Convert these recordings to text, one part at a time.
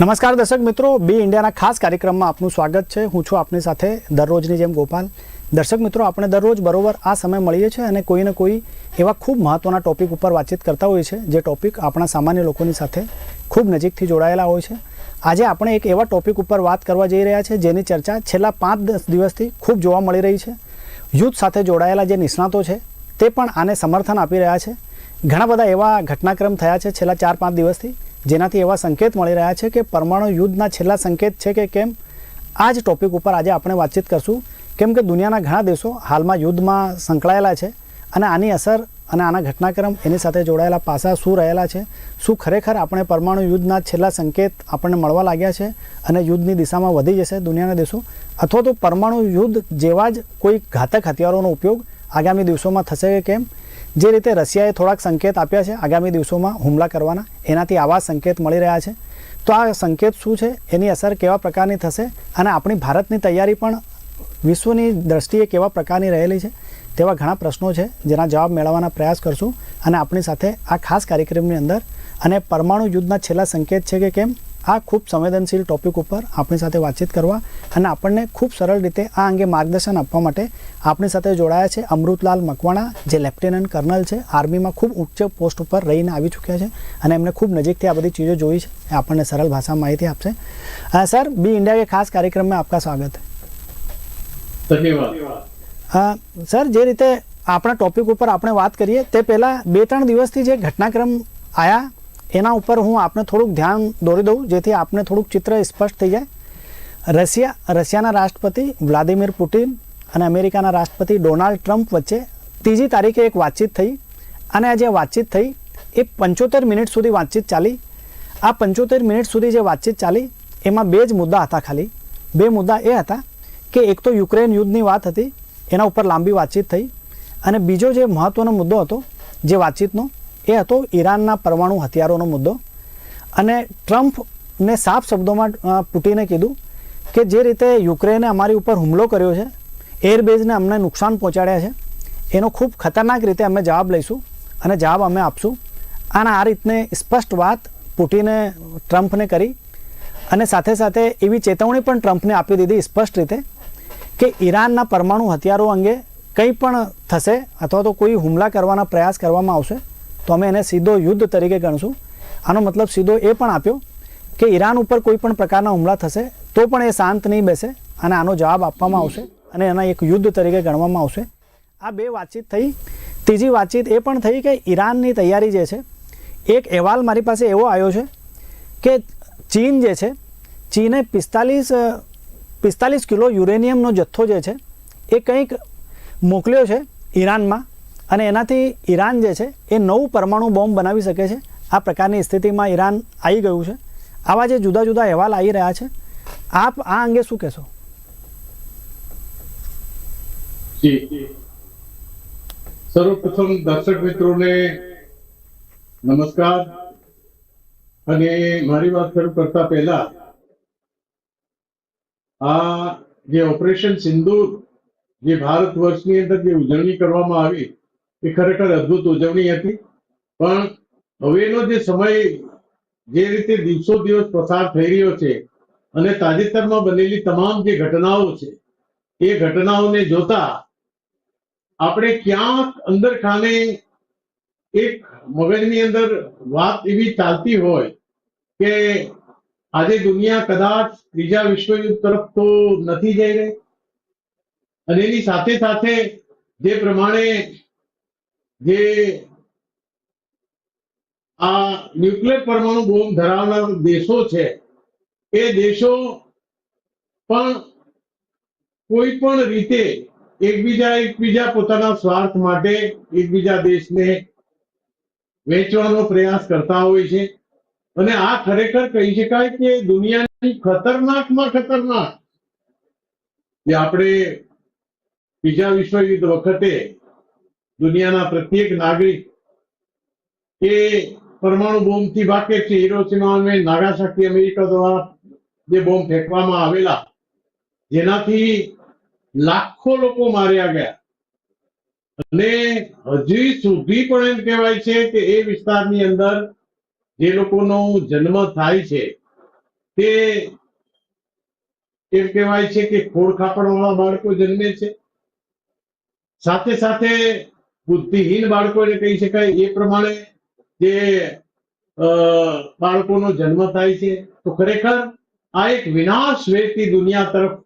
નમસ્કાર દર્શક મિત્રો, બી ઇન્ડિયાના ખાસ કાર્યક્રમમાં આપનું સ્વાગત છે. હું છું આપની સાથે દરરોજની જેમ ગોપાલ. દર્શક મિત્રો, આપણે દરરોજ બરોબર આ સમય મળીએ છીએ અને કોઈને કોઈ એવા ખૂબ મહત્ત્વના ટોપિક ઉપર વાતચીત કરતા હોઈએ છે જે ટોપિક આપણા સામાન્ય લોકોની સાથે ખૂબ નજીકથી જોડાયેલા હોય છે. આજે આપણે એક એવા ટોપિક ઉપર વાત કરવા જઈ રહ્યા છે જેની ચર્ચા છેલ્લા પાંચ દસ દિવસથી ખૂબ જોવા મળી રહી છે. યુદ્ધ સાથે જોડાયેલા જે નિષ્ણાતો છે, તે પણ આને સમર્થન આપી રહ્યા છે. ઘણા બધા એવા ઘટનાક્રમ થયા છે છેલ્લા ચાર પાંચ દિવસથી. જેનાથી એવા સંકેત મળી રહ્યા છે કે પરમાણુ યુદ્ધના છેલ્લા સંકેત છે કે કેમ? આ જ ટોપિક ઉપર આજે આપણે વાતચીત કરશું. કેમ કે દુનિયાના ઘણા દેશો હાલમાં યુદ્ધમાં સંકળાયેલા છે અને આની અસર અને આના ઘટનાક્રમ એની સાથે જોડાયેલા પાસા શું રહેલા છે, શું ખરેખર આપણે પરમાણુ યુદ્ધના છેલ્લા સંકેત આપણને મળવા લાગ્યા છે અને યુદ્ધની દિશામાં વધી જશે દુનિયાના દેશો? અથવા તો પરમાણુ યુદ્ધ જેવા જ કોઈ ઘાતક હથિયારોનો ઉપયોગ આગામી દિવસોમાં થશે કે કેમ? જે રીતે રશિયાએ થોડાક સંકેત આપ્યા છે આગામી દિવસોમાં હુમલા કરવાના, એનાથી આવા સંકેત મળી રહ્યા છે. તો આ સંકેત શું છે? એની અસર કેવા પ્રકારની થશે? અને આપણી ભારતની તૈયારી પણ વિશ્વની દ્રષ્ટિએ કેવા પ્રકારની રહેલી છે? તેવા ઘણા પ્રશ્નો છે, જેના જવાબ મેળવવાના પ્રયાસ કરશું. અને આપણી સાથે આ ખાસ કાર્યક્રમની અંદર અને પરમાણુ યુદ્ધના છેલ્લા સંકેત છે કે કેમ? આ ખૂબ સંવેદનશીલ ટોપિક ઉપર આપણી સાથે વાતચીત કરવા અને આપણને ખૂબ સરળ રીતે આ અંગે માર્ગદર્શન આપવા માટે આપણી સાથે જોડાયા છે અમૃતલાલ મકવાણા જે લેફ્ટેનન્ટ કર્નલ છે. આર્મીમાં ખૂબ ઉચ્ચ પોસ્ટ ઉપર રહીને આવી ચૂક્યા છે અને એમને ખૂબ નજીકથી આ બધી ચીજો જોઈ છે. એ આપણને સરળ ભાષામાં માહિતી આપશે. સર બી ઇન્ડિયા કે ખાસ કાર્યક્રમમાં આપકા સ્વાગત. ધન્યવાદ. સર જે રીતે આપણા ટોપિક ઉપર આપણે વાત કરીએ તે પહેલાં બે ત્રણ દિવસથી જે ઘટનાક્રમ આયા એના ઉપર હું આપને થોડુંક ધ્યાન દોરી દઉં, જેથી આપને થોડુંક ચિત્ર સ્પષ્ટ થઈ જાય. રશિયા, રશિયાના રાષ્ટ્રપતિ વ્લાદિમીર પુટિન અને અમેરિકાના રાષ્ટ્રપતિ ડોનાલ્ડ ટ્રમ્પ વચ્ચે ત્રીજી તારીખે એક વાતચીત થઈ. અને આ જે વાતચીત થઈ, એ પંચોતેર મિનિટ સુધી વાતચીત ચાલી. આ પંચોતેર મિનિટ સુધી જે વાતચીત ચાલી, એમાં બે જ મુદ્દા હતા ખાલી. બે મુદ્દા એ હતા કે એક તો યુક્રેન યુદ્ધની વાત હતી, એના ઉપર લાંબી વાતચીત થઈ. અને બીજો જે મહત્ત્વનો મુદ્દો હતો, જે વાતચીતનો એ હતો ઈરાનના પરમાણુ હથિયારોનો મુદ્દો. અને ટ્રમ્પને સાફ શબ્દોમાં પુટિને કીધું કે જે રીતે યુક્રેને અમારી ઉપર હુમલો કર્યો છે, એરબેઝને અમને નુકસાન પહોંચાડ્યા છે, એનો ખૂબ ખતરનાક રીતે અમે જવાબ લઈશું અને જવાબ અમે આપશું. અને આ રીતને સ્પષ્ટ વાત પુટિને, ટ્રમ્પને કરી અને સાથે સાથે એવી ચેતવણી પણ ટ્રમ્પને આપી દીધી સ્પષ્ટ રીતે કે ઈરાનના પરમાણુ હથિયારો અંગે કંઈ પણ થશે અથવા તો કોઈ હુમલા કરવાના પ્રયાસ કરવામાં આવશે તો અમે એને સીધો યુદ્ધ તરીકે ગણશું. આનો મતલબ સીધો એ પણ આપ્યો કે ઈરાન ઉપર કોઈ પણ પ્રકારના હુમલા થશે તો પણ એ શાંત નહીં બેસે અને આનો જવાબ આપવામાં આવશે અને એના એક યુદ્ધ તરીકે ગણવામાં આવશે. આ બે વાતચીત થઈ. ત્રીજી વાતચીત એ પણ થઈ કે ઈરાનની તૈયારી જે છે, એક અહેવાલ મારી પાસે એવો આવ્યો છે કે ચીન જે છે, ચીને પિસ્તાલીસ પિસ્તાલીસ કિલો યુરેનિયમનો જથ્થો જે છે એ કંઈક મોકલ્યો છે ઈરાનમાં અને એનાથી ઈરાન જે છે, એ નવું પરમાણુ બોમ્બ બનાવી શકે છે. આ પ્રકારની સ્થિતિમાં ઈરાન આવી ગયું છે. આવા જે જુદા જુદા અહેવાલ આવી રહ્યા છે. આપ આ અંગે શું કહેશો? સર્વપ્રથમ દર્શક મિત્રોને નમસ્કાર. અને મારી વાત શરૂ કરતા પહેલા આ જે ઓપરેશન સિંદૂર જે ભારત વર્ષની અંદર જે ઉજવણી કરવામાં આવી એ ખરેખર અદભુત ઉજવણી હતી. પણ હવેનો જે સમય, જે રીતે દિવસો દિવસ પસાર થઈ રહ્યો છે અને તાજેતરમાં બનેલી તમામ જે ઘટનાઓ છે, એ ઘટનાઓને જોતા આપણે ક્યાંક અંદર ખાને એક મગજની અંદર વાત એવી ચાલતી હોય કે આજે દુનિયા કદાચ ત્રીજા વિશ્વયુદ્ધ તરફ તો નથી જઈ રહી. અને એની સાથે સાથે જે પ્રમાણે જે આ ન્યુક્લિયર પરમાણુ બોમ્બ ધરાવનાર દેશો છે, એ દેશો પણ કોઈ પણ રીતે એકબીજા એકબીજા પોતાના સ્વાર્થ માટે એકબીજા દેશને વેચવાનો પ્રયાસ કરતા હોય છે. અને આ ખરેખર કહી શકાય કે દુનિયાની ખતરનાકમાં ખતરનાક. જે આપણે બીજા વિશ્વયુદ્ધ વખતે દુનિયાના પ્રત્યેક નાગરિક કે પરમાણુ બોમ્બથી વાકેફ છે. હિરોશીમા અને નાગાસાકી અમેરિકા દ્વારા જે બોમ્બ ફેંકવામાં આવેલા, જેનાથી લાખો લોકો માર્યા ગયા. અને હજી સુધી પણ એમ કહેવાય છે કે એ વિસ્તારની અંદર જે લોકોનો જન્મ થાય છે, તે એમ કહેવાય છે કે ખોડ ખાપણવાળા બાળકો જન્મે છે. સાથે સાથે બુદ્ધિહીન બાળકોને કહી શકાય. એ પ્રમાણે જે બાળકોનો જન્મ થાય છે, તો ખરેખર આ એક વિનાશ વેરતી દુનિયા તરફ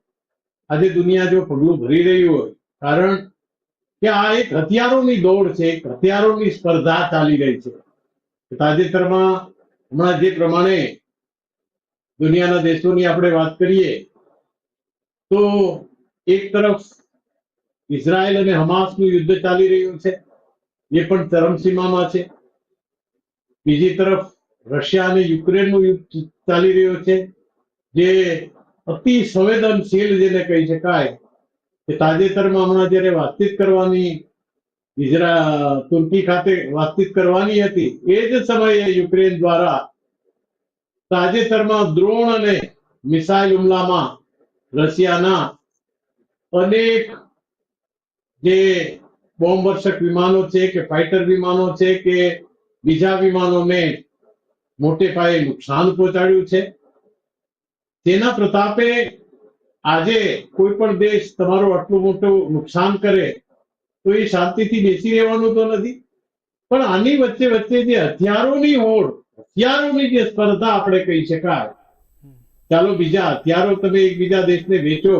આજે દુનિયા જો પગલું ભરી રહી હોય, કારણ કે આ એક હથિયારોની દોડ છે, એક હથિયારોની સ્પર્ધા ચાલી રહી છે. તાજેતરમાં હમણાં જે પ્રમાણે દુનિયાના દેશોની આપણે વાત કરીએ, તો એક તરફ ઇઝરાયલ અને હમાસનું યુદ્ધ ચાલી રહ્યું છે. એ પણ ચરમસીમામાં છે. બીજી તરફ રશિયા અને યુક્રેનનું યુદ્ધ ચાલી રહ્યું છે. જે અતિ સંવેદનશીલ જેને કહી શકાય કે તાજેતરમાં હમણાં જ્યારે વાતચીત કરવાની ઇઝરા, તુર્કી ખાતે વાતચીત કરવાની હતી, એ જ સમયે યુક્રેન દ્વારા તાજેતરમાં દ્રોણ અને મિસાઇલ હુમલામાં રશિયાના અનેક જે બોમ્બવર્ષક વિમાનો છે કે ફાઇટર વિમાનો છે કે બીજા વિમાનોને મોટે પાયે નુકસાન પહોંચાડ્યું છે. તેના પ્રતાપે આજે કોઈ પણ દેશ તમારો આટલું મોટું નુકસાન કરે તો એ શાંતિથી બેસી રહેવાનું તો નથી. પણ આની વચ્ચે વચ્ચે જે હથિયારોની હોડ, હથિયારોની જે સ્પર્ધા આપણે કહી શકાય. ચાલો બીજા હથિયારો તમે એકબીજા દેશને વેચો.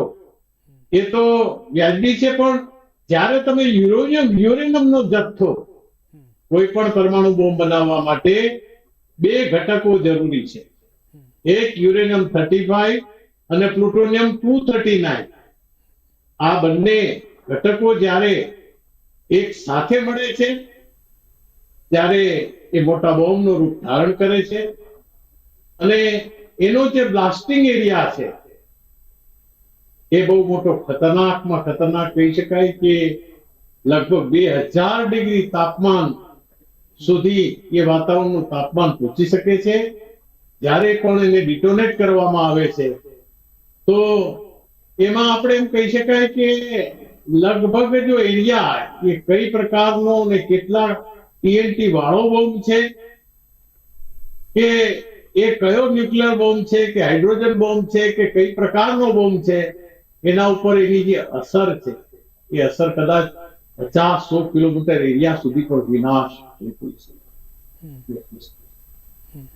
એ તો વ્યાજબી છે પણ જ્યારે તમે યુરોનિયમ, યુરેનિયમનો જથ્થો કોઈ પણ પરમાણુ બોમ્બ બનાવવા માટે બે ઘટકો જરૂરી છે. એક યુરેનિયમ થર્ટી ફાઈવ અને પ્લુટોનિયમ ટુ થર્ટી નાઇન. આ બંને ઘટકો જ્યારે એક સાથે મળે છે, ત્યારે એ મોટા બોમ્બનું રૂપ ધારણ કરે છે અને એનો જે બ્લાસ્ટિંગ એરિયા છે એ બહુ મોટો ખતરનાકમાં ખતરનાક કહી શકાય કે લગભગ બે હજાર ડિગ્રી તાપમાન સુધી એ વાતાવરણનું તાપમાન પહોંચી શકે છે. જ્યારે પણ એને ડિટોનેટ કરવામાં આવે છે, તો એમાં આપણે એમ કહી શકાય કે લગભગ જો એરિયા એ કઈ પ્રકારનો અને કેટલા ટીએનટી વાળો બોમ્બ છે, કે એ કયો ન્યુક્લિયર બોમ્બ છે, કે હાઇડ્રોજન બોમ્બ છે, કે કઈ પ્રકારનો બોમ્બ છે એના ઉપર એની જે અસર છે, એ અસર કદાચ પચાસ સો કિલોમીટર એરિયા સુધી પણ વિનાશ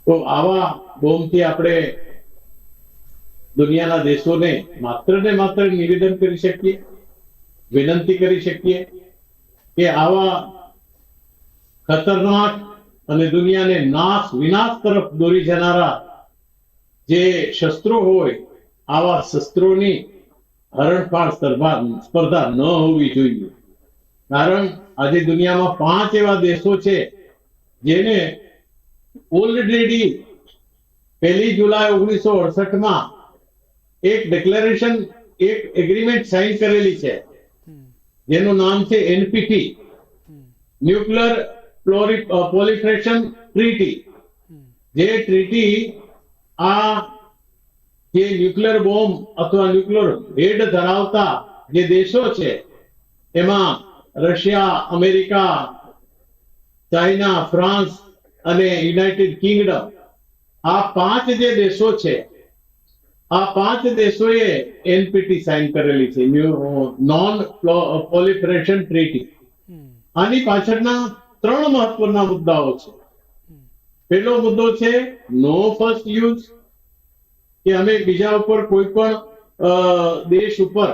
તો આવા બોમ્બથી આપણે દુનિયાના દેશોને માત્ર ને માત્ર નિવેદન કરી શકીએ, વિનંતી કરી શકીએ કે આવા ખતરનાક અને દુનિયાને નાશ, વિનાશ તરફ દોરી જનારા જે શસ્ત્રો હોય, આવા શસ્ત્રોની હરણફાળ સ્પર્ધા સ્પર્ધા ન હોવી જોઈએ. કારણ આજે દુનિયામાં પાંચ એવા દેશો છે જેને ઓલરેડી પહેલી જુલાઈ ઓગણીસો અડસઠમાં એક ડિક્લેરેશન એક એગ્રીમેન્ટ સાઇન કરેલી છે. જેનું નામ છે એનપીટી ન્યુક્લિયર પોલિફ્રેશન ટ્રીટી જે ટ્રીટી આ જે ન્યુક્લિયર બોમ્બ અથવા ન્યુક્લિયર હેડ ધરાવતા જે દેશો છે એમાં રશિયા અમેરિકા ચાઇના ફ્રાન્સ અને યુનાઇટેડ કિંગડમ આ પાંચ જે દેશો છે આ પાંચ દેશોએ એનપીટી સાઇન કરેલી છે નોન પોલિફરેશન ટ્રીટી. આની પાછળના ત્રણ મહત્વના મુદ્દાઓ છે. પહેલો મુદ્દો છે નો ફર્સ્ટ યુઝ કે અમે બીજા ઉપર કોઈ પણ દેશ ઉપર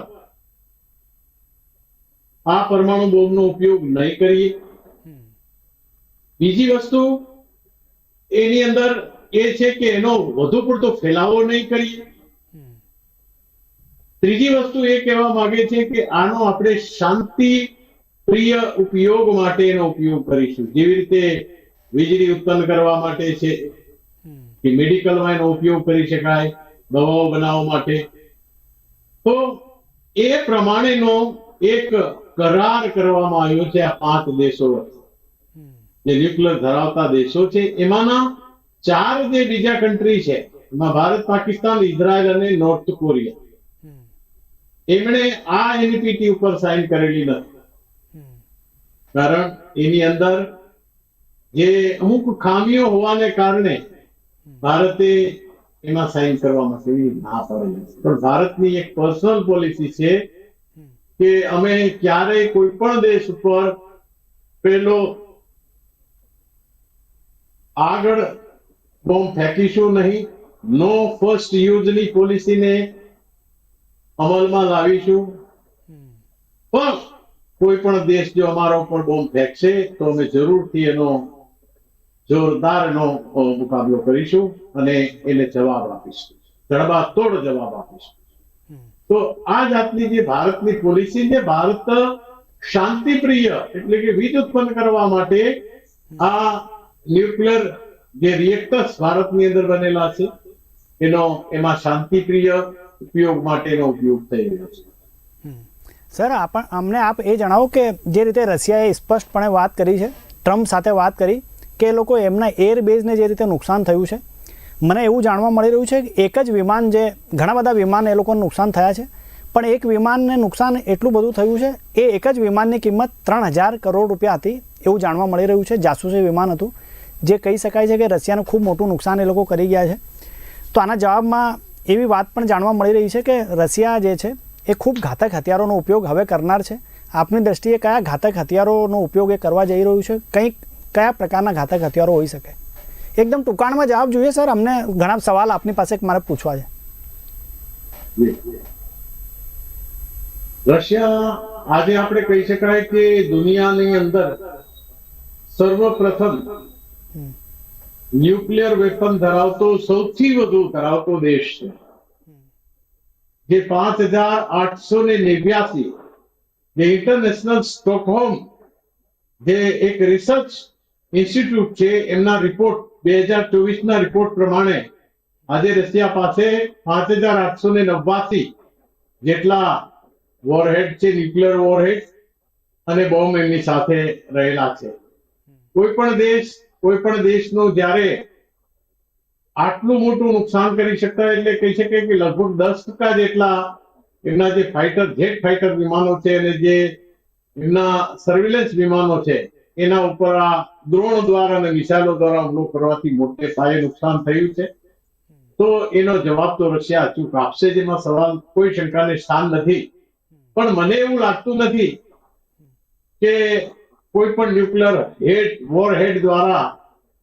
આ પરમાણુ બોમ્બનો ઉપયોગ નહીં કરીએ. બીજી વસ્તુ એની અંદર એ છે કે એનો વધુ પડતો ફેલાવો નહીં કરીએ. ત્રીજી વસ્તુ એ કહેવા માંગે છે કે આનો આપણે શાંતિ પ્રિય ઉપયોગ માટે એનો ઉપયોગ કરીશું. જેવી રીતે વીજળી ઉત્પન્ન કરવા માટે છે, કે મેડિકલમાં એનો ઉપયોગ કરી શકાય. દવાઓ બનાવવા માટે. તો એ પ્રમાણેનો એક કરાર કરવામાં આવ્યો છે આ પાંચ દેશો જે ન્યુક્લિયર ધરાવતા દેશો છે. એમાંના ચાર જે બીજા કન્ટ્રી છે, એમાં ભારત, પાકિસ્તાન, ઇઝરાયલ અને નોર્થ કોરિયા એમણે આ એનપીટી ઉપર સાઇન કરેલી નથી. કારણ એની અંદર જે અમુક ખામીઓ હોવાને કારણે ભારતે એમાં સાઇન કરવા એવી ના પાડેલી પણ ભારતની એક પર્સનલ પોલિસી છે કે અમે ક્યારેય કોઈ પણ દેશ ઉપર પેલો આગળ બોમ્બ ફેંકીશું નહીં. નો ફર્સ્ટ યુઝની પોલિસીને અમલમાં લાવીશું. પણ કોઈ પણ દેશ જો અમારા ઉપર બોમ્બ ફેંકશે તો અમે જરૂરથી એનો જોરદાર એનો મુકાબલો કરીશું અને એને જવાબ આપીશું. ધડબાતોડ જવાબ આપીશું. તો આ જાતની જે ભારતની પોલિસી ને ભારત શાંતિપ્રિય એટલે કે વીજ ઉત્પન્ન કરવા માટે આ ન્યુક્લિયર જે રિએક્ટર્સ ભારતની અંદર બનેલા છે એનો એમાં શાંતિપ્રિય ઉપયોગ માટેનો ઉપયોગ થઈ રહ્યો છે. સર આપણ અમને આપ એ જણાવો કે જે રીતે રશિયાએ સ્પષ્ટપણે વાત કરી છે ટ્રમ્પ સાથે વાત કરી કે એ લોકો એમના એર બેઝને જે રીતે નુકસાન થયું છે? મને એવું જાણવા મળી રહ્યું છે કે એક જ વિમાન જે, ઘણા બધા વિમાન એ લોકોને નુકસાન થયા છે, પણ એક વિમાનને નુકસાન એટલું બધું થયું છે, એ એક જ વિમાનની કિંમત ત્રણ હજાર કરોડ રૂપિયા હતી, એવું જાણવા મળી રહ્યું છે. જાસૂસી વિમાન હતું, જે કહી શકાય છે કે રશિયાનું ખૂબ મોટું નુકસાન એ લોકો કરી ગયા છે. તો આના જવાબમાં એવી વાત પણ જાણવા મળી રહી છે કે રશિયા જે છે, એ ખૂબ ઘાતક હથિયારોનો ઉપયોગ હવે કરનાર છે. આપની દ્રષ્ટિએ કયા ઘાતક હથિયારોનો ઉપયોગ એ કરવા જઈ રહ્યું છે? કંઈક કયા પ્રકારના ઘાતક હથિયારો હોઈ શકે? એકદમ ટૂંકાણમાં જવાબ જોઈએ સર. અમને ઘણા સવાલ આપની પાસે મારે પૂછવા છે. રશિયા આજે આપણે કહી શકાય કે દુનિયાની અંદર સર્વપ્રથમ ન્યુક્લિયર વેપન ધરાવતો સૌથી વધુ ધરાવતો દેશ છે. જે પાંચ હજાર આઠસો ને નેવ્યાસી જે ઇન્ટરનેશનલ સ્ટોકહોમ જે એક રિસર્ચ ઇન્સ્ટિટ્યૂટ છે એમના રિપોર્ટ બે હજાર ચોવીસ ના રિપોર્ટ પ્રમાણે આજે રશિયા પાસે પાંચ હજાર આઠસો ને નવ્વાસી જેટલા વોરહેડ છે ન્યુક્લિયર વોરહેડ અને બોમ્બ એમની સાથે રહેલા છે. કોઈ પણ દેશ કોઈ પણ દેશનું જ્યારે આટલું મોટું નુકસાન કરી શકતા એટલે કહી શકે કે લગભગ દસ ટકા જેટલા એમના જે ફાઇટર જેટ ફાઇટર વિમાનો છે અને જે એમના સર્વેલન્સ વિમાનો છે એના ઉપર આ દ્રોણ દ્વારા અને મિસાઇલો દ્વારા હુમલો કરવાથી મોટે પાયે નુકસાન થયું છે. તો એનો જવાબ તો રશિયા અચૂક આપશે જેમાં સવાલ. કોઈ શંકાને સ્થાન નથી. પણ મને એવું લાગતું નથી કે કોઈ પણ ન્યુક્લિયર હેડ વોર હેડ દ્વારા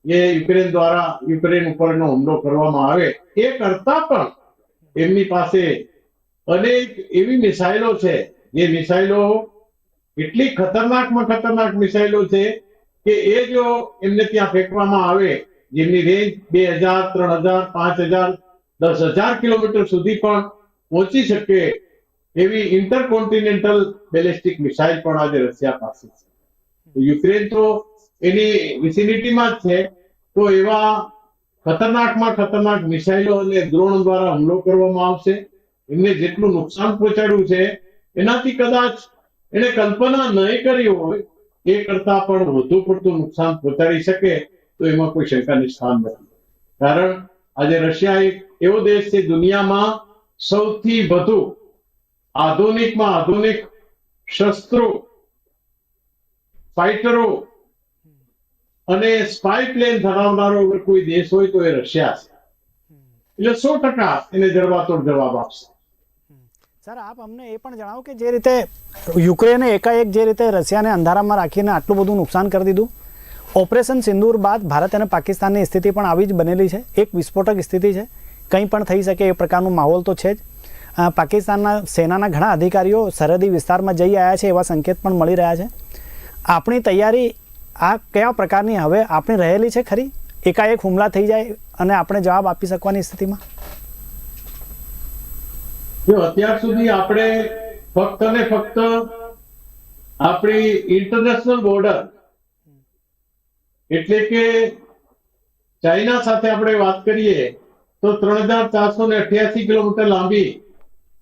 એ યુક્રેન દ્વારા યુક્રેન ઉપરનો હુમલો કરવામાં આવે એ કરતા પણ એમની પાસે અનેક એવી મિસાઇલો છે. જે મિસાઇલો એટલી ખતરનાકમાં ખતરનાક મિસાઇલો છે કે એ જો એમને ત્યાં ફેંકવામાં આવે, જેમની રેન્જ બે હજાર, ત્રણ હજાર, પાંચ હજાર, દસ હજાર કિલોમીટર સુધી પણ પહોંચી શકે એવી ઇન્ટરકોન્ટિનેન્ટલ બેલેસ્ટિક મિસાઇલ પણ આજે રશિયા પાસે છે. યુક્રેન તો એની વિસિનિટીમાં જ છે, તો એવા ખતરનાકમાં ખતરનાક મિસાઇલો અને દ્રોણ દ્વારા હુમલો કરવામાં આવશે. એમને જેટલું નુકસાન પહોંચાડ્યું છે, એનાથી કદાચ એને કલ્પના નહીં કરી હોય, એ કરતા પણ વધુ પડતું નુકસાન પહોંચાડી શકે, તો એમાં કોઈ શંકાની સ્થાન નથી. કારણ આજે રશિયા એક એવો દેશ છે, દુનિયામાં સૌથી વધુ આધુનિકમાં આધુનિક શસ્ત્રો ફાઇટરો અને સ્પાય પ્લેન ધરાવનારો કોઈ દેશ હોય, તો એ રશિયા છે. એટલે સો ટકા એને જડબાતોડ જવાબ આપશે. સર, આપ અમને એ પણ જણાવો કે જે રીતે યુક્રેને એકાએક જે રીતે રશિયાને અંધારામાં રાખીને આટલું બધું નુકસાન કરી દીધું. ઓપરેશન સિંદૂર બાદ ભારત અને પાકિસ્તાનની સ્થિતિ પણ આવી જ બનેલી છે. એક વિસ્ફોટક સ્થિતિ છે. કંઈ પણ થઈ શકે એ પ્રકારનું માહોલ તો છે જ. પાકિસ્તાનના સેનાના ઘણા અધિકારીઓ સરહદી વિસ્તારમાં જઈ આવ્યા છે એવા સંકેત પણ મળી રહ્યા છે. આપણી તૈયારી આ કયા પ્રકારની? હવે આપણી રહેલી છે ખરી? એકાએક હુમલા થઈ જાય અને આપણે જવાબ આપી શકવાની સ્થિતિમાં? જો અત્યાર સુધી આપણે ફક્ત ને ફક્ત આપણી ઇન્ટરનેશનલ બોર્ડર એટલે કે ચાઇના સાથે આપણે વાત કરીએ, તો ત્રણ હજાર ચારસો ને અઠ્યાસી કિલોમીટર લાંબી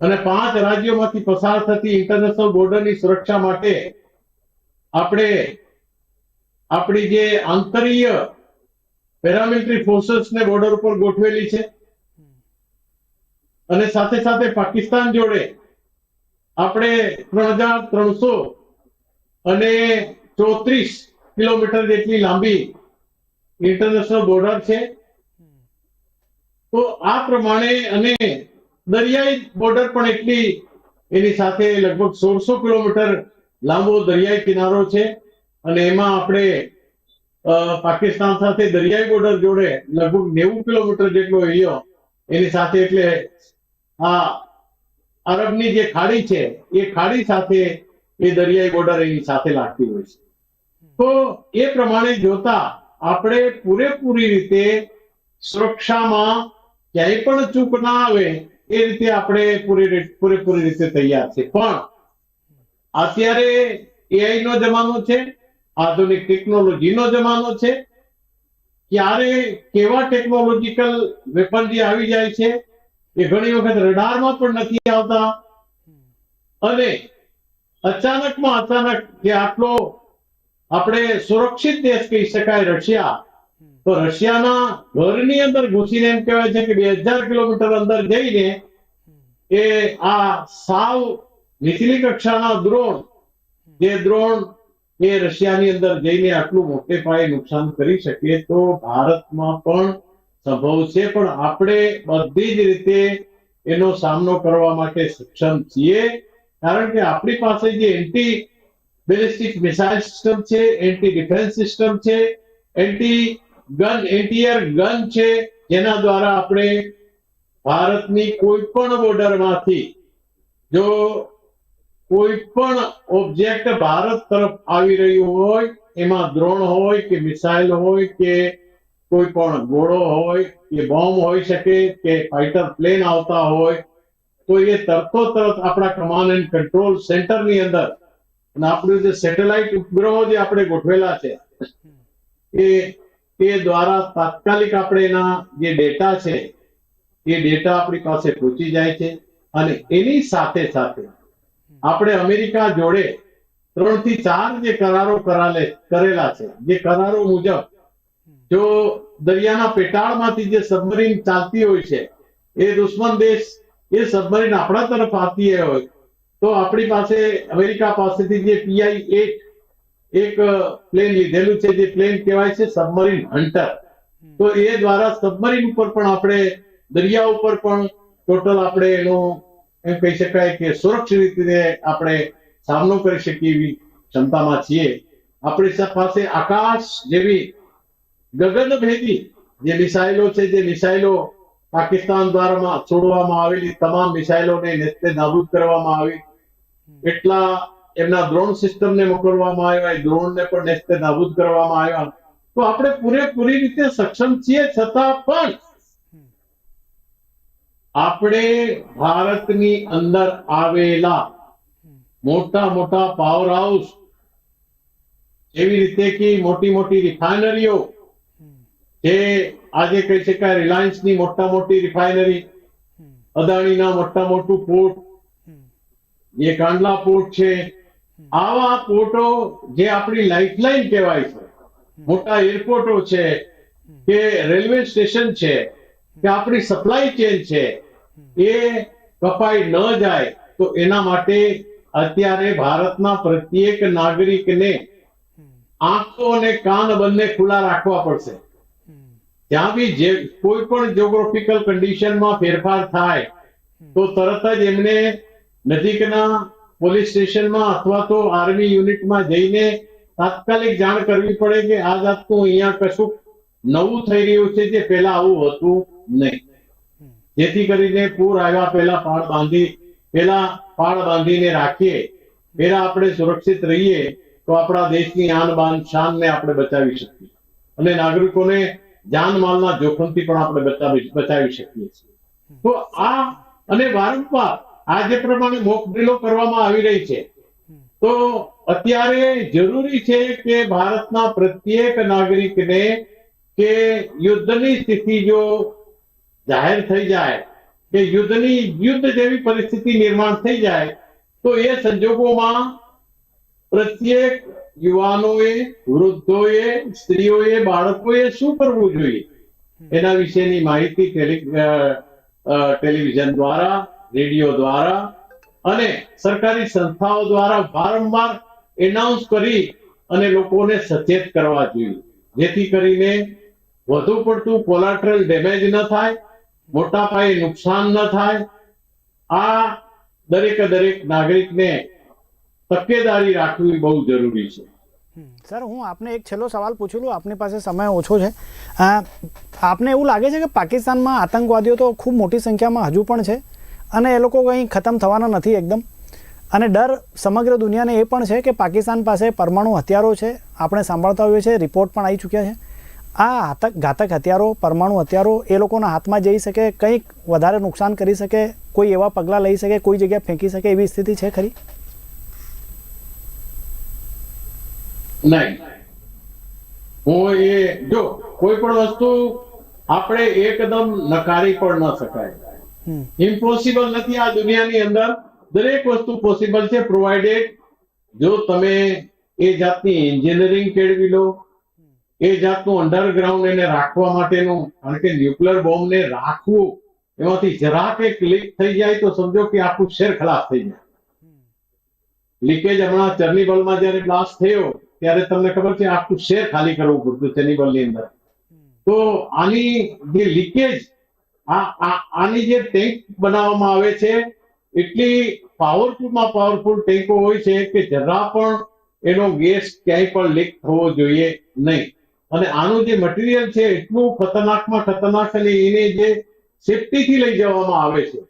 અને પાંચ રાજ્યોમાંથી પસાર થતી ઇન્ટરનેશનલ બોર્ડરની સુરક્ષા માટે આપણે આપણી જે આંતરીય પેરામિલિટરી ફોર્સેસને બોર્ડર ઉપર ગોઠવેલી છે. અને સાથે સાથે પાકિસ્તાન જોડે આપણે ત્રણ હજાર ત્રણસો અને ચોત્રીસ કિલોમીટર જેટલી લાંબી ઇન્ટરનેશનલ બોર્ડર છે. તો આ પ્રમાણે અને દરિયાઈ બોર્ડર પણ એટલી એની સાથે લગભગ સોળસો કિલોમીટર લાંબો દરિયાઈ કિનારો છે. અને એમાં આપણે પાકિસ્તાન સાથે દરિયાઈ બોર્ડર જોડે લગભગ નેવું કિલોમીટર જેટલો એરિયો એની સાથે એટલે આ અરબની જે ખાડી છે, એ ખાડી સાથે એ દરિયાઈ બોર્ડર એની સાથે લાગતી હોય છે. તો એ પ્રમાણે જોતા આપણે પૂરેપૂરી રીતે સુરક્ષામાં ક્યાંય પણ ચૂક ના આવે, એ રીતે આપણે પૂરી પૂરેપૂરી રીતે તૈયાર છે. પણ અત્યારે એઆઈ નો જમાનો છે, આધુનિક ટેકનોલોજીનો જમાનો છે, ક્યારે કેવા ટેકનોલોજીકલ વેપન જે આવી જાય છે એ ઘણી વખત રડારમાં પણ નથી આવતા. અને અચાનકમાં અચાનક જે આટલો આપણે સુરક્ષિત દેશ કહી શકાય રશિયા. તો રશિયાના ઘરની અંદર ઘૂસીને એમ કહેવાય છે કે બે હજાર કિલોમીટર અંદર જઈને એ આ સાવ નીચલી કક્ષાના દ્રોણ, જે દ્રોણ એ રશિયાની અંદર જઈને આટલું મોટે પાયે નુકસાન કરી શકે તો ભારતમાં પણ સંભવ છે, પણ આપણે બધી જ રીતે એનો સામનો કરવા માટે સક્ષમ છીએ. કારણ કે આપણી પાસે જે એન્ટી બેલિસ્ટિક મિસાઇલ સિસ્ટમ છે એન્ટી ડિફેન્સ સિસ્ટમ છે એન્ટી ગન એન્ટીયર ગન છે, જેના દ્વારા આપણે ભારતની કોઈ પણ બોર્ડરમાંથી જો કોઈ પણ ઓબ્જેક્ટ ભારત તરફ આવી રહ્યું હોય, એમાં દ્રોણ હોય કે મિસાઇલ હોય કે કોઈ પણ ગોળો હોય, કે બોમ્બ હોઈ શકે, કે ફાઈટર પ્લેન આવતા હોય, તો એ તરતો તરત આપણા કમાન્ડ એન્ડ કંટ્રોલ સેન્ટરની અંદર અને આપણું જે સેટેલાઇટ ઉપગ્રહો જે આપણે ગોઠવેલા છે, એ એ દ્વારા તાત્કાલિક આપણે એના જે ડેટા છે, એ ડેટા આપણી પાસે પહોંચી જાય છે અને એની સાથે સાથે આપણે અમેરિકા જોડે ત્રણથી ચાર જે કરારો કરાલે, કરેલા છે, જે કરારો મુજબ જો દરિયાના પેટાળમાંથી જે સબમરીન ચાલતી હોય છે, એ દુશ્મન દેશ, એ સબમરીન આપણા તરફ આવતી હોય, તો આપણી પાસે, અમેરિકા પાસેથી જે પીઆઈ એક એક પ્લેન લીધેલું છે, જે પ્લેન કહેવાય છે સબમરીન હન્ટર તો એ દ્વારા સબમરીન ઉપર પણ આપણે, દરિયા ઉપર પણ ટોટલ આપણે એનો, એમ કહી શકાય કે સુરક્ષિત રીતે આપણે સામનો કરી શકીએ એવી ક્ષમતામાં છીએ. આપણી પાસે આકાશ જેવી ગગનભેદી જે મિસાઇલો છે, જે મિસાઇલો પાકિસ્તાન દ્વારા છોડવામાં આવેલી તમામ મિસાઇલોને નેસ્તે નાબૂદ કરવામાં આવી. એટલા એમના ડ્રોન સિસ્ટમને મોકલવામાં આવ્યા, એ ડ્રોનને પણ નેસ્તે નાબૂદ કરવામાં આવ્યા. તો આપણે પૂરેપૂરી રીતે સક્ષમ છીએ, છતાં પણ આપણે ભારતની અંદર આવેલા મોટા મોટા પાવર હાઉસ એવી રીતે કે મોટી મોટી રિફાઇનરીઓ જે આજે કહી શકાય રિલાયન્સની મોટા મોટી રિફાઇનરી અદાણીના મોટા મોટું પોર્ટ જે કાંડલા પોર્ટ છે. આવા પોર્ટો જે આપણી લાઇફલાઇન કહેવાય છે, મોટા એરપોર્ટો છે, કે રેલવે સ્ટેશન છે, કે આપણી સપ્લાય ચેન છે, એ કપાઈ ન જાય તો એના માટે અત્યારે ભારતના પ્રત્યેક નાગરિકને આંખો અને કાન બંને ખુલ્લા રાખવા પડશે. ત્યાં બી જે કોઈ પણ જ્યોગ્રાફિકલ કન્ડિશનમાં ફેરફાર થાય તો તરત જ એમને નજીકના પોલીસ સ્ટેશનમાં અથવા તો આર્મી યુનિટમાં જઈને તાત્કાલિક જાણ કરવી પડે કે આ જાતનું અહીંયા કશું નવું થઈ રહ્યું છે જે પહેલા આવું હતું નહીં. જેથી કરીને પૂર આવ્યા પહેલા પાળ બાંધી પહેલા પાળ બાંધીને રાખીએ. પહેલા આપણે સુરક્ષિત રહીએ તો આપણા દેશની આન બાન શાનને આપણે બચાવી શકીએ. અને નાગરિકોને જાનમાલના જોખમથી પણ આપણે બચાવી બચાવી શકીએ છીએ. તો આ અને વારંવાર આ જે પ્રમાણે મોક ડ્રીલો કરવામાં આવી રહી છે, તો અત્યારે જરૂરી છે કે ભારતના પ્રત્યેક નાગરિકને કે યુદ્ધની સ્થિતિ જો જાહેર થઈ જાય, કે યુદ્ધની યુદ્ધ જેવી પરિસ્થિતિ નિર્માણ થઈ જાય, તો એ સંજોગોમાં પ્રત્યેક યુવાનોએ, વૃદ્ધોએ, સ્ત્રીઓએ, બાળકોએ શું કરવું જોઈએ? એના વિશેની માહિતી ટેલિવિઝન દ્વારા, રેડિયો દ્વારા અને સરકારી સંસ્થાઓ દ્વારા વારંવાર એનાઉન્સ કરી અને લોકોને સચેત કરવા જોઈએ. જેથી કરીને વધુ પડતું કોલાટરલ ડેમેજ ન થાય, મોટા પાયે નુકસાન ન થાય. આ દરેક દરેક નાગરિકને તકેદારી રાખવી બહુ જરૂરી છે. સર, હું આપને એક છેલ્લો સવાલ પૂછું લઉં આપની પાસે સમય ઓછો છે. આપને એવું લાગે છે કે પાકિસ્તાનમાં આતંકવાદીઓ તો ખૂબ મોટી સંખ્યામાં હજુ પણ છે અને એ લોકો કંઈ ખતમ થવાના નથી એકદમ? અને ડર સમગ્ર દુનિયાને એ પણ છે કે પાકિસ્તાન પાસે પરમાણુ હથિયારો છે. આપણે સાંભળતા હોઈએ છીએ, રિપોર્ટ પણ આવી ચૂક્યા છે. આ આતક, ઘાતક હથિયારો, પરમાણુ હથિયારો એ લોકોના હાથમાં જઈ શકે, કંઈક વધારે નુકસાન કરી શકે, કોઈ એવા પગલાં લઈ શકે, કોઈ જગ્યાએ ફેંકી શકે એવી સ્થિતિ છે ખરી? નહીં. હું એ જો કોઈ પણ વસ્તુ આપણે એકદમ નકારી પણ ન શકાય. ઇમ્પોસિબલ નથી આ દુનિયાની અંદર. દરેક વસ્તુ પોસિબલ છે પ્રોવાઇડેડ જો તમે એ જાતની એન્જિનિયરિંગ કેળવી લો એ જાતનું અંડરગ્રાઉન્ડ એને રાખવા માટેનું કારણ કે ન્યુક્લિયર બોમ્બને રાખવું એમાંથી જરાક એક લીક થઈ જાય તો સમજો કે આખું શેર ખલાસ થઈ જાય. લીકેજ હમણાં ચર્નિબલમાં જ્યારે બ્લાસ્ટ થયો ત્યારે તમને ખબર છે, આખું શેર ખાલી કરવું પડતું ચર્નિબલની અંદર. તો આની જે લીકેજ આની જે ટેન્ક બનાવવામાં આવે છે, એટલી પાવરફુલમાં પાવરફુલ ટેન્કો હોય છે કે જરા પણ એનો ગેસ ક્યાંય પણ લીક થવો જોઈએ નહીં. અને આનું જે મટીરિયલ છે, એટલું ખતરનાકમાં ખતરનાક અને એને જે સેફટીથી લઈ જવામાં આવે છે.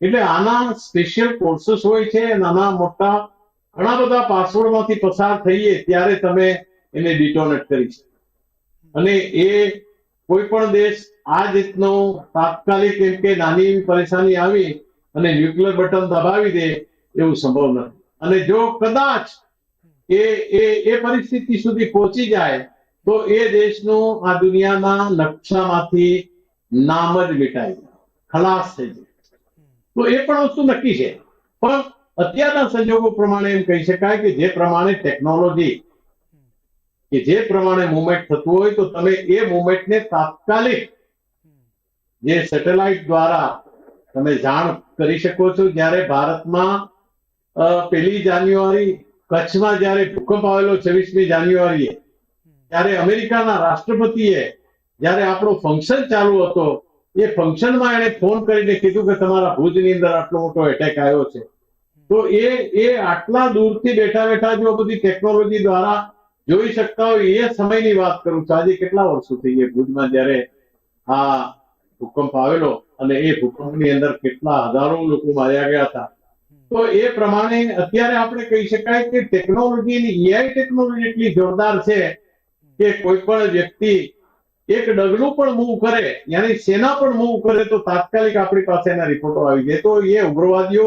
એટલે આના સ્પેશિયલ કોર્सेस હોય છે નાના મોટા ઘણા બધા પાસવર્ડમાંથી પસાર થઈએ ત્યારે તમે એને ડિટોનેટ કરી શકો. અને એ કોઈ પણ દેશ આ રીતનો તાત્કાલિક એમ કે નાની એવી પરેશાની આવી અને ન્યુક્લિયર બટન દબાવી દે એવું સંભવ નથી. અને જો કદાચ એ એ એ પરિસ્થિતિ સુધી પહોંચી જાય, તો એ દેશનું આ દુનિયાના નકશામાંથી નામ જ મિટાઈ ખલાસ થઈ જાય. તો એ પણ વસ્તુ નક્કી છે. પણ અત્યારના સંજોગો પ્રમાણે એમ કહી શકાય કે જે પ્રમાણે ટેકનોલોજી કે જે પ્રમાણે મુવમેન્ટ થતું હોય તો તમે એ મુવમેન્ટને તાત્કાલિક જે સેટેલાઇટ દ્વારા તમે જાણ કરી શકો છો. જ્યારે ભારતમાં પેલી જાન્યુઆરી કચ્છમાં જ્યારે ભૂકંપ આવેલો છવ્વીસમી જાન્યુઆરીએ, ત્યારે અમેરિકાના રાષ્ટ્રપતિએ જ્યારે આપણો ફંક્શન ચાલુ હતો, એ ફંક્શનમાં એણે ફોન કરીને કીધું કે તમારા ભુજની અંદર આટલો મોટો એટેક આવ્યો છે. તો એ એ આટલા દૂરથી બેઠા બેઠા જો બધી ટેકનોલોજી દ્વારા જોઈ શકતા હોય, એ સમયની વાત કરું છું. આજે કેટલા વર્ષો થઈ ગયા ભુજમાં જ્યારે આ ભૂકંપ આવેલો અને એ ભૂકંપની અંદર કેટલા હજારો લોકો માર્યા ગયા હતા. તો એ પ્રમાણે અત્યારે આપણે કહી શકાય કે ટેકનોલોજીની એઆઈ ટેકનોલોજી એટલી જોરદાર છે કે કોઈ પણ વ્યક્તિ એક ડગલું પણ મૂવ કરે, યાની સેના પણ મૂવ કરે, તો તાત્કાલિક આપણી પાસે એના રિપોર્ટો આવી જાય. તો એ ઉગ્રવાદીઓ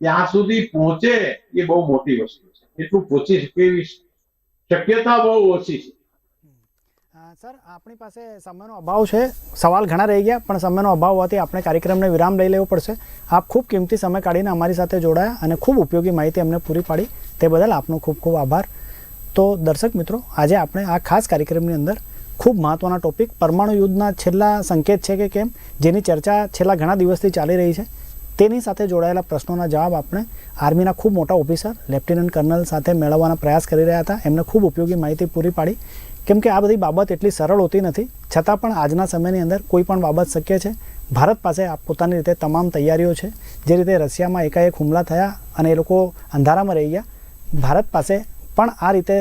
ત્યાં સુધી પહોંચે એ બહુ મોટી વસ્તુ છે. એટલું પહોંચી શકે એવી શક્યતા બહુ ઓછી છે. સર, આપણી પાસે સમયનો અભાવ છે. સવાલ ઘણા રહી ગયા, પણ સમયનો અભાવ હોવાથી આપણે કાર્યક્રમને વિરામ લઈ લેવો પડશે. આપ ખૂબ કિંમતી સમય કાઢીને અમારી સાથે જોડાયા અને ખૂબ ઉપયોગી માહિતી અમને પૂરી પાડી. તે બદલ આપનો ખૂબ ખૂબ આભાર. તો દર્શક મિત્રો, આજે આપણે આ ખાસ કાર્યક્રમની અંદર ખૂબ મહત્ત્વના ટોપિક પરમાણુ યુદ્ધના છેલ્લા સંકેત છે કે કેમ? જેની ચર્ચા છેલ્લા ઘણા દિવસથી ચાલી રહી છે. તેની સાથે જોડાયેલા પ્રશ્નોના જવાબ આપણે આર્મીના ખૂબ મોટા ઓફિસર, લેફ્ટિનન્ટ કર્નલ સાથે મેળવવાના પ્રયાસ કરી રહ્યા હતા. એમને ખૂબ ઉપયોગી માહિતી પૂરી પાડી. કેમ કે આ બધી બાબત એટલી સરળ હોતી નથી. છતાં પણ આજના સમયની અંદર કોઈ પણ બાબત શક્ય છે. ભારત પાસે પોતાની રીતે તમામ તૈયારીઓ છે. જે રીતે રશિયામાં એકાએક હુમલા થયા અને એ લોકો અંધારામાં રહી ગયા. ભારત પાસે પણ આ રીતે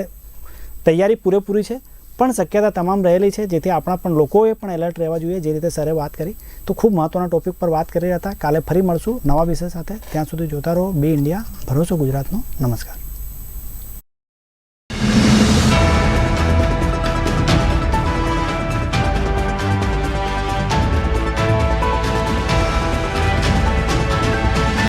તૈયારી પૂરેપૂરી છે. પણ શક્યતા તમામ રહેલી છે, જેથી આપણા પણ લોકોએ પણ એલર્ટ રહેવા જોઈએ જે રીતે સરે વાત કરી. તો ખૂબ મહત્ત્વના ટોપિક પર વાત કરી રહ્યા હતા. કાલે ફરી મળશું નવા વિષય સાથે. ત્યાં સુધી જોતા રહો. બી ઇન્ડિયા ભરોસો ગુજરાતનો. નમસ્કાર.